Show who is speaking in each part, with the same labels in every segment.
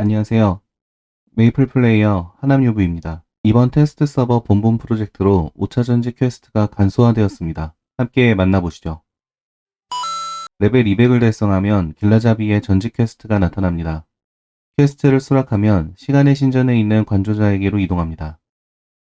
Speaker 1: 안녕하세요. 메이플 플레이어 하남유부입니다. 이번 테스트 서버 본본 프로젝트로 5차 전직 퀘스트가 간소화되었습니다. 함께 만나보시죠. 레벨 200을 달성하면 길라자비의 전직 퀘스트가 나타납니다. 퀘스트를 수락하면 시간의 신전에 있는 관조자에게로 이동합니다.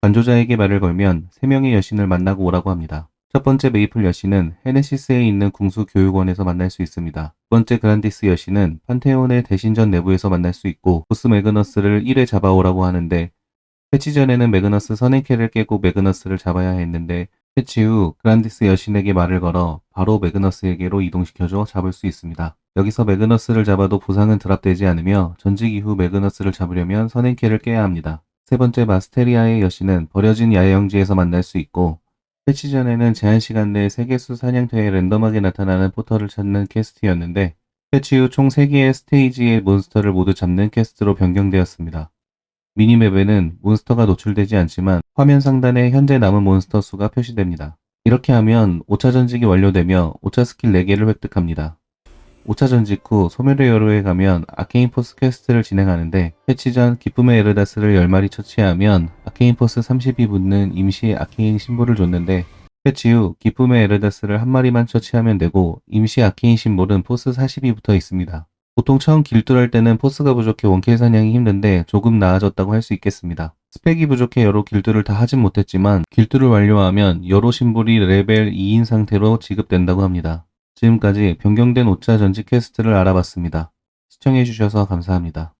Speaker 1: 관조자에게 말을 걸면 3명의 여신을 만나고 오라고 합니다. 첫 번째 메이플 여신은 헤네시스에 있는 궁수 교육원에서 만날 수 있습니다. 두 번째 그란디스 여신은 판테온의 대신전 내부에서 만날 수 있고 보스 매그너스를 1회 잡아오라고 하는데 패치 전에는 매그너스 선행캐를 깨고 매그너스를 잡아야 했는데 패치 후 그란디스 여신에게 말을 걸어 바로 매그너스에게로 이동시켜줘 잡을 수 있습니다. 여기서 매그너스를 잡아도 보상은 드랍되지 않으며 전직 이후 매그너스를 잡으려면 선행캐를 깨야 합니다. 세 번째 마스테리아의 여신은 버려진 야영지에서 만날 수 있고 패치 전에는 제한 시간 내에 세계수 사냥터에 랜덤하게 나타나는 포털을 찾는 퀘스트였는데 패치 후 총 3개의 스테이지의 몬스터를 모두 잡는 퀘스트로 변경되었습니다. 미니맵에는 몬스터가 노출되지 않지만 화면 상단에 현재 남은 몬스터 수가 표시됩니다. 이렇게 하면 5차 전직이 완료되며 5차 스킬 4개를 획득합니다. 5차 전 직 후 소멸의 여로에 가면 아케인 포스 퀘스트를 진행하는데 패치 전 기쁨의 에르다스를 10마리 처치하면 아케인 포스 30이 붙는 임시 아케인 심볼을 줬는데 패치 후 기쁨의 에르다스를 한 마리만 처치하면 되고 임시 아케인 심볼은 포스 40이 붙어 있습니다. 보통 처음 길들할 때는 포스가 부족해 원킬 사냥이 힘든데 조금 나아졌다고 할 수 있겠습니다. 스펙이 부족해 여러 길들을 다 하진 못했지만 길들을 완료하면 여러 심볼이 레벨 2인 상태로 지급된다고 합니다. 지금까지 변경된 5차 전직 퀘스트를 알아봤습니다. 시청해주셔서 감사합니다.